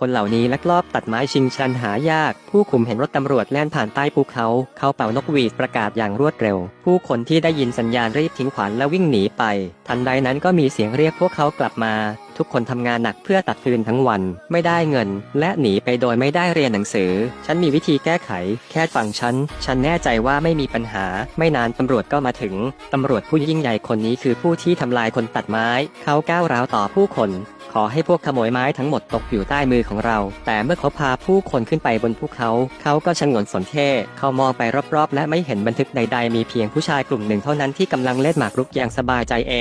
คนเหล่านี้ลักลอบตัดไม้ชิงชันหายาก ผู้คุมเห็นรถตำรวจแล่นผ่านใต้ภูเขา เขาเป่านกหวีดประกาศอย่างรวดเร็ว ผู้คนที่ได้ยินสัญญาณรีบทิ้งขวานและวิ่งหนีไป ทันใดนั้นก็มีเสียงเรียกพวกเขากลับมา ทุกคนทำงานหนักเพื่อตัดฟืนทั้งวัน ไม่ได้เงิน และหนีไปโดยไม่ได้เรียนหนังสือ ฉันมีวิธีแก้ไข แค่ฟังฉัน ฉันแน่ใจว่าไม่มีปัญหา ไม่นานตำรวจก็มาถึงตำรวจผู้ยิ่งใหญ่คนนี้คือผู้ที่ทำลายคนตัดไม้ เขาก้าวร้าวต่อผู้คน ขอให้พวกขโมยไม้ทั้งหมดตกอยู่ใต้มือของเรา แต่เมื่อเขาพาผู้คนขึ้นไปบนภูเขา เขาก็ชงนสนเท่เขามองไปรอบๆ และไม่เห็นบันทึกใดๆ มีเพียงผู้ชายกลุ่มหนึ่งเท่านั้นที่กำลังเล่นหมากรุกอย่างสบายใจเอ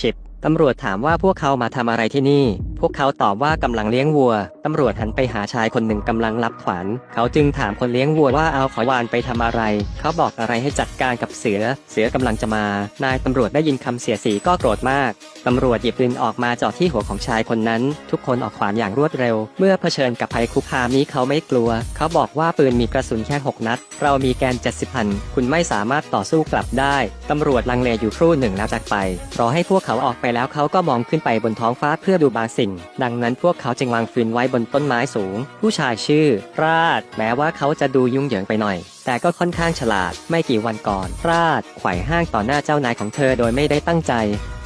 ชิปตำรวจถามว่าพวกเขามาทำอะไรที่นี่ พวกเขาตอบว่ากำลังเลี้ยงวัว ตำรวจหันไปหาชายคนหนึ่งกำลังรับขวาน เขาจึงถามคนเลี้ยงวัวว่าเอาขอวานไปทำอะไร เขาบอกอะไรให้จัดการกับเสือ เสือกำลังจะมา นายตำรวจได้ยินคำเสียสีก็โกรธมาก ตำรวจหยิบปืนออกมาจ่อที่หัวของชายคนนั้น ทุกคนออกขวานอย่างรวดเร็ว เมื่อเผชิญกับภัยคุกคามนี้เขาไม่กลัว เขาบอกว่าปืนมีกระสุนแค่6นัด เรามีแกน70พัน คุณไม่สามารถต่อสู้กลับได้ ตำรวจลังเลอยู่ครู่หนึ่งแล้วจากไป รอให้พวกเขาออกไปแล้วเขาก็มองขึ้นไปบนท้องฟ้าเพื่อดูบางสิ่งดังนั้นพวกเขาจึงวางฟืนไว้บนต้นไม้สูง ผู้ชายชื่อ ราด แม้ว่าเขาจะดูยุ่งเหยิงไปหน่อย แต่ก็ค่อนข้างฉลาด ไม่กี่วันก่อน ราดไขว่ห้างต่อหน้าเจ้านายของเธอโดยไม่ได้ตั้งใจ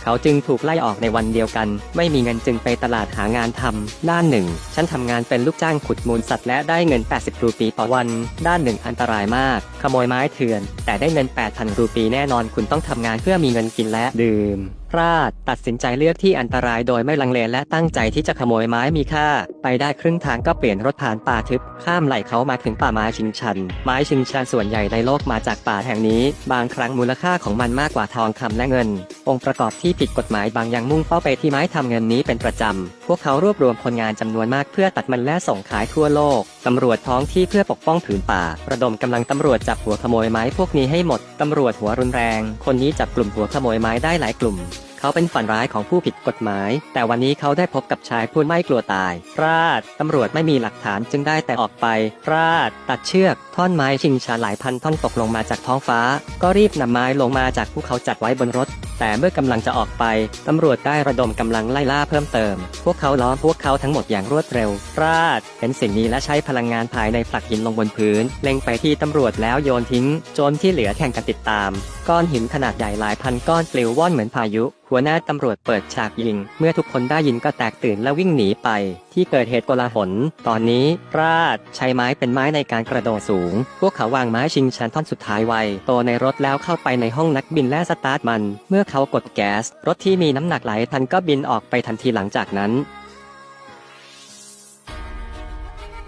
เขาจึงถูกไล่ออกในวันเดียวกัน ไม่มีเงินจึงไปตลาดหางานทำด้านหนึ่ง ฉันทำงานเป็นลูกจ้างขุดมูลสัตว์และได้เงิน 80 รูปีต่อวัน ด้านหนึ่งอันตรายมาก ขโมยไม้เถื่อน แต่ได้เงิน 8,000 รูปีแน่นอนคุณต้องทำงานเพื่อมีเงินกินและดื่ม ราด ตัดสินใจเลือกที่อันตรายโดยไม่ลังเลและตั้งใจที่จะขโมยไม้มีค่า ไปได้ครึ่งทางก็เปลี่ยนรถผ่านป่าทึบ ข้ามไหลเขามาถึงป่าไม้ชิงชัน ไม้ชิงชันส่วนใหญ่ในโลกมาจากป่าแห่งนี้ บางครั้งมูลค่าของมันมากกว่าทองคำและเงิน องค์ประกอบที่ผิดกฎหมายบางอย่างมุ่งเป้าไปที่ไม้ทำเงินนี้เป็นประจำพวกเขารวบรวมคนงานจำนวนมากเพื่อตัดมันและส่งขายทั่วโลกตำรวจท้องที่เพื่อปกป้องผืนป่า ระดมกำลังตำรวจจับหัวขโมยไม้พวกนี้ให้หมด ตำรวจหัวรุนแรง คนนี้จับกลุ่มหัวขโมยไม้ได้หลายกลุ่ม เขาเป็นฝันร้ายของผู้ผิดกฎหมาย แต่วันนี้เขาได้พบกับชายผู้ไม่กลัวตาย ราดตำรวจไม่มีหลักฐานจึงได้แต่ออกไป ราดตัดเชือก ท่อนไม้ชิงชาหลายพันท่อนตกลงมาจากท้องฟ้า ก็รีบนำไม้ลงมาจากภูเขาจัดไว้บนรถ แต่เมื่อกำลังจะออกไป ตำรวจได้ระดมกำลังไล่ล่าเพิ่มเติม พวกเขาล้อมพวกเขาทั้งหมดอย่างรวดเร็ว ราดเห็นสิ่งนี้และใช้พลังงานภายในผลักหินลงบนพื้น เล็งไปที่ตำรวจแล้วโยนทิ้ง โจรที่เหลือแข่งกันติดตาม ก้อนหินขนาดใหญ่หลายพันก้อนปลิวว่อนเหมือนพายุ หัวหน้าตำรวจเปิดฉากยิง เมื่อทุกคนได้ยินก็แตกตื่นและวิ่งหนีไปที่เกิดเหตุโกลาหล ตอนนี้ราดใช้ไม้เป็นไม้ในการกระโดดสูง พวกเขาวางไม้ชิงชันท่อนสุดท้ายไว้โตในรถแล้วเข้าไปในห้องนักบินและสตาร์ทมัน เมื่อเขากดแก๊สรถที่มีน้ำหนักหลายตันก็บินออกไปทันทีหลังจากนั้น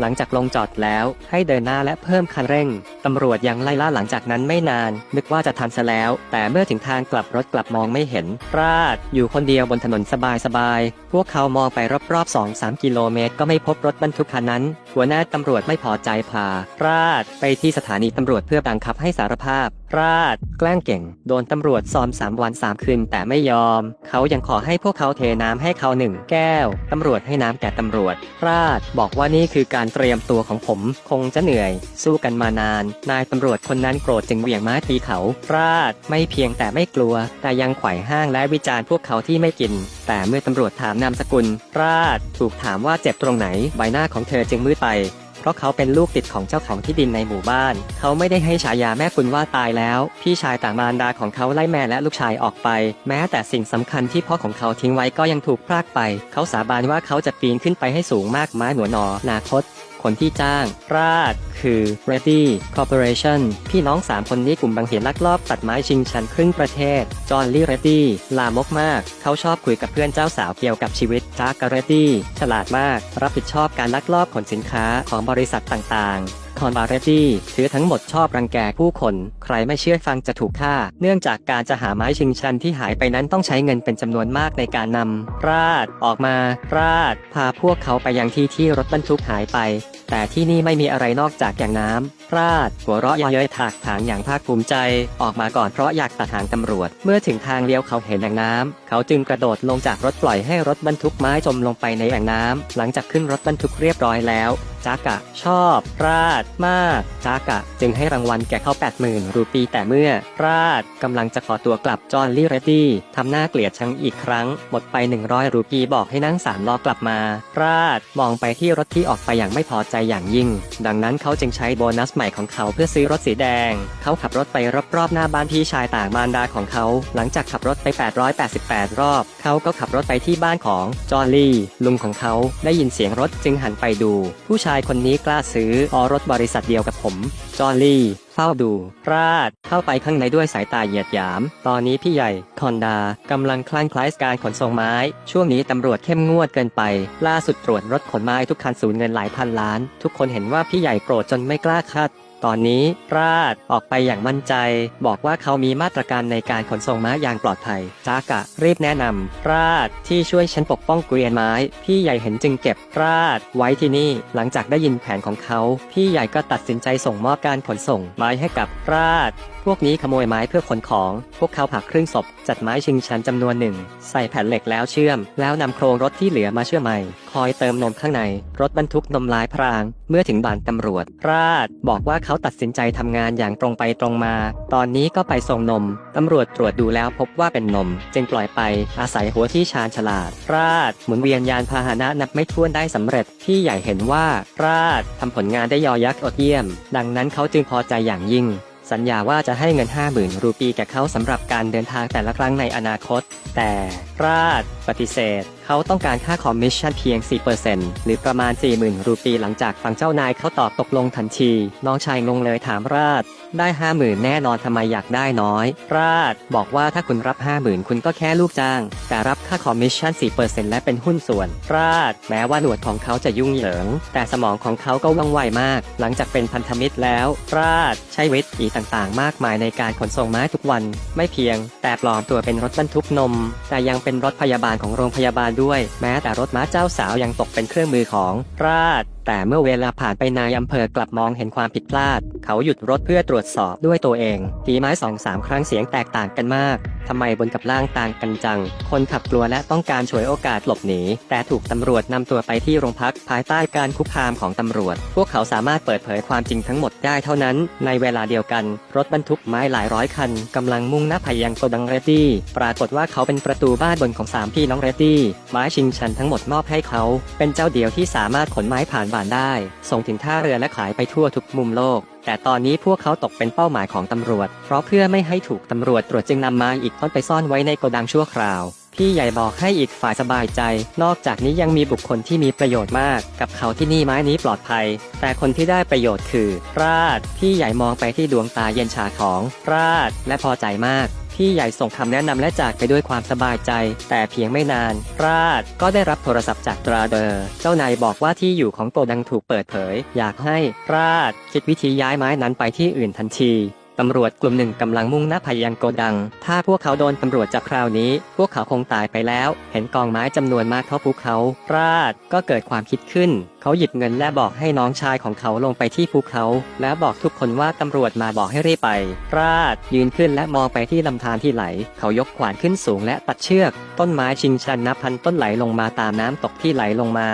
หลังจากลงจอดแล้วให้เดินหน้าและเพิ่มคันเร่ง ตำรวจยังไล่ล่าหลังจากนั้นไม่นาน นึกว่าจะทันซะแล้ว แต่เมื่อถึงทางกลับรถกลับมองไม่เห็น ราด อยู่คนเดียวบนถนนสบายๆ พวกเขามองไปรอบๆ 2-3 กิโลเมตร ก็ไม่พบรถบรรทุกคันนั้น หัวหน้าตำรวจไม่พอใจพา ราด ไปที่สถานีตำรวจเพื่อบังคับให้สารภาพ ราด แกล้งเก่ง โดนตำรวจซ้อมสามวันสามคืนแต่ไม่ยอม เขายังขอให้พวกเขาเทน้ำให้เขาหนึ่งแก้ว ตำรวจให้น้ำแก่ตำรวจ ราด บอกว่านี่คือการเตรียมตัวของผม คงจะเหนื่อย สู้กันมานานนายตำรวจคนนั้นโกรธจึงเหวี่ยงไม้ตีเขาราด ไม่เพียงแต่ไม่กลัว แต่ยังไขว่ห้างและวิจารณ์พวกเขาที่ไม่กิน แต่เมื่อตำรวจถามนามสกุลราด ถูกถามว่าเจ็บตรงไหน ใบหน้าของเธอจึงมืดไปเพราะเขาเป็นลูกติดของเจ้าของที่ดินในหมู่บ้าน เขาไม่ได้ให้ฉายาแม่คุณว่าตายแล้ว พี่ชายต่างมารดาของเขาไล่แม่และลูกชายออกไป แม้แต่สิ่งสำคัญที่พ่อของเขาทิ้งไว้ก็ยังถูกพรากไป เขาสาบานว่าเขาจะปีนขึ้นไปให้สูงมากไม้หนวนอนาคต คนที่จ้าง ราดคือ Ready Corporation พี่น้อง 3 คนนี้กลุ่มบางเหตุลักลอบตัดไม้ชิงชันครึ่งประเทศ จอห์นลี่เรดดี้ลามกมาก เขาชอบคุยกับเพื่อนเจ้าสาวเกี่ยวกับชีวิตจากกเรดดี้ฉลาดมาก รับผิดชอบการลักลอบขนสินค้าของบริษัทต่างๆคอนบาเรดดี้ถือทั้งหมดชอบรังแกผู้คน ใครไม่เชื่อฟังจะถูกฆ่า เนื่องจากการจะหาไม้ชิงชันที่หายไปนั้นต้องใช้เงินเป็นจำนวนมากในการนำราดออกมา ราด พาพวกเขาไปยังที่ที่รถบรรทุกหายไป แต่ที่นี่ไม่มีอะไรนอกจากแก่งน้ำ ราดหัวเราะเย้ยถากถางอย่างภาคภูมิใจ ออกมาก่อนเพราะอยากตัดหางตำรวจ เมื่อถึงทางเลี้ยวเขาเห็นแอ่งน้ำเขาจึงกระโดดลงจากรถปล่อยให้รถบรรทุกไม้จมลงไปในแอ่งน้ำหลังจากขึ้นรถบรรทุกเรียบร้อยแล้วจากะ ชอบ ราด มากจากะ จึงให้รางวัลแก่เขา 80,000 รูปี แต่เมื่อ ราดกำลังจะขอตัวกลับจอห์นลี่เรดดี้ทำหน้าเกลียดชังอีกครั้ง หมดไป 100 รูปีบอกให้นั่งสามล้อกลับมา ราด มองไปที่รถที่ออกไปอย่างไม่พอใจอย่างยิ่ง ดังนั้นเขาจึงใช้โบนัสใหม่ของเขาเพื่อซื้อรถสีแดง เขาขับรถไปรอบๆหน้าบ้านพี่ชายต่างมารดาของเขา หลังจากขับรถไป 888 รอบ เขาก็ขับรถไปที่บ้านของจอร์นลี่ ลุงของเขาได้ยินเสียงรถจึงหันไปดู ผู้ชายคนนี้กล้าซื้อออรถบริษัทเดียวกับผม จอร์นลี่เฝ้าดู ราด เข้าไปข้างในด้วยสายตาเหยียดหยาม ตอนนี้พี่ใหญ่ คอนดากำลังคลั่งคล้ายการขนส่งไม้ ช่วงนี้ตำรวจเข้มงวดเกินไป ล่าสุดตรวจรถขนไม้ทุกคันสูญเงินหลายพันล้าน ทุกคนเห็นว่าพี่ใหญ่โกรธจนไม่กล้าคัด ตอนนี้ราดออกไปอย่างมั่นใจ บอกว่าเขามีมาตรการในการขนส่งม้าอย่างปลอดภัย จากะรีบแนะนำราดที่ช่วยฉันปกป้องเกวียนไม้ พี่ใหญ่เห็นจึงเก็บราดไว้ที่นี่ หลังจากได้ยินแผนของเขา พี่ใหญ่ก็ตัดสินใจส่งมอบการขนส่งไม้ให้กับราดพวกนี้ขโมยไม้เพื่อขนของ พวกเขาผักครึ่งศพ จัดไม้ชิงชันจำนวนหนึ่ง ใส่แผ่นเหล็กแล้วเชื่อม แล้วนำโครงรถที่เหลือมาเชื่อมใหม่ คอยเติมนมข้างใน รถบรรทุกนมลายพราง เมื่อถึงด่านตำรวจ ราดบอกว่าเขาตัดสินใจทำงานอย่างตรงไปตรงมา ตอนนี้ก็ไปส่งนม ตำรวจตรวจดูแล้วพบว่าเป็นนม จึงปล่อยไป อาศัยหัวที่ชาญฉลาด ราดหมุนเวียนยานพาหนะนับไม่ถ้วนได้สำเร็จพี่ใหญ่เห็นว่า ราดทำผลงานได้ยอยักษ์อดเยี่ยม ดังนั้นเขาจึงพอใจอย่างยิ่ง สัญญาว่าจะให้เงิน 50,000 รูปีแก่เขาสำหรับการเดินทางแต่ละครั้งในอนาคต แต่ราดปฏิเสธ เขาต้องการค่าคอมมิชชั่นเพียง 4%หรือประมาณ 40,000 รูปีหลังจากฟังเจ้านายเขาตอบตกลงทันที น้องชายงงเลยถามราด ได้50,000แน่นอนทำไมอยากได้น้อย ราดบอกว่าถ้าคุณรับ50,000คุณก็แค่ลูกจ้าง แต่รับค่าคอมมิชชั่น4%และเป็นหุ้นส่วน ราดแม้ว่าหนวดของเขาจะยุ่งเหยิง แต่สมองของเขาก็ว่องไวมาก หลังจากเป็นพันธมิตรแล้ว ราดใช้วิธีต่างๆ มากมายในการขนส่งไม้ทุกวัน ไม่เพียง แต่ปลอมตัวเป็นรถบรรทุกนม แต่ยังเป็นรถพยาบาลของโรงพยาบาลด้วย แม้แต่รถม้าเจ้าสาวยังตกเป็นเครื่องมือของ ราดแต่เมื่อเวลาผ่านไปนายอำเภอกลับมองเห็นความผิดพลาด เขาหยุดรถเพื่อตรวจสอบด้วยตัวเองตีไม้สองสามครั้งเสียงแตกต่างกันมากทำไมบนกับล่างต่างกันจัง คนขับกลัวและต้องการฉวยโอกาสหลบหนี แต่ถูกตำรวจนำตัวไปที่โรงพักภายใต้การคุกคามของตำรวจ พวกเขาสามารถเปิดเผยความจริงทั้งหมดได้เท่านั้น ในเวลาเดียวกัน รถบรรทุกไม้หลายร้อยคันกำลังมุ่งหน้าไปยังโกดังเรดดี้ ปรากฏว่าเขาเป็นประตูบ้านบนของสามพี่น้องเรดดี้ ไม้ชิงชันทั้งหมดมอบให้เขา เป็นเจ้าเดียวที่สามารถขนไม้ผ่านบาทได้ ส่งถึงท่าเรือและขายไปทั่วทุกมุมโลก แต่ตอนนี้พวกเขาตกเป็นเป้าหมายของตำรวจ เพราะเพื่อไม่ให้ถูกตำรวจตรวจจึงนำมาอีกต้นไปซ่อนไว้ในโกดังชั่วคราว พี่ใหญ่บอกให้อีกฝ่ายสบายใจ นอกจากนี้ยังมีบุคคลที่มีประโยชน์มาก กับเขาที่นี่ไม้นี้ปลอดภัย แต่คนที่ได้ประโยชน์คือ ราดพี่ใหญ่มองไปที่ดวงตาเย็นชาของ ราดและพอใจมากพี่ใหญ่ส่งคำแนะนำและจากไปด้วยความสบายใจ แต่เพียงไม่นาน ราดก็ได้รับโทรศัพท์จากตราเดอร์ เจ้านายบอกว่าที่อยู่ของโกดังถูกเปิดเผย อยากให้ราดคิดวิธีย้ายไม้นั้นไปที่อื่นทันที ตำรวจกลุ่มหนึ่งกำลังมุ่งหน้าไปยังโกดัง ถ้าพวกเขาโดนตำรวจจับคราวนี้ พวกเขาคงตายไปแล้ว เห็นกองไม้จำนวนมากเข้าภูเขา ราด ก็เกิดความคิดขึ้น เขาหยิบเงินและบอกให้น้องชายของเขาลงไปที่ภูเขา แล้วบอกทุกคนว่าตำรวจมาบอกให้รีบไป ราด ยืนขึ้นและมองไปที่ลำธารที่ไหล เขายกขวานขึ้นสูงและตัดเชือก ต้นไม้ชิงชันนับพันต้นไหลลงมาตามน้ำตกที่ไหลลงมา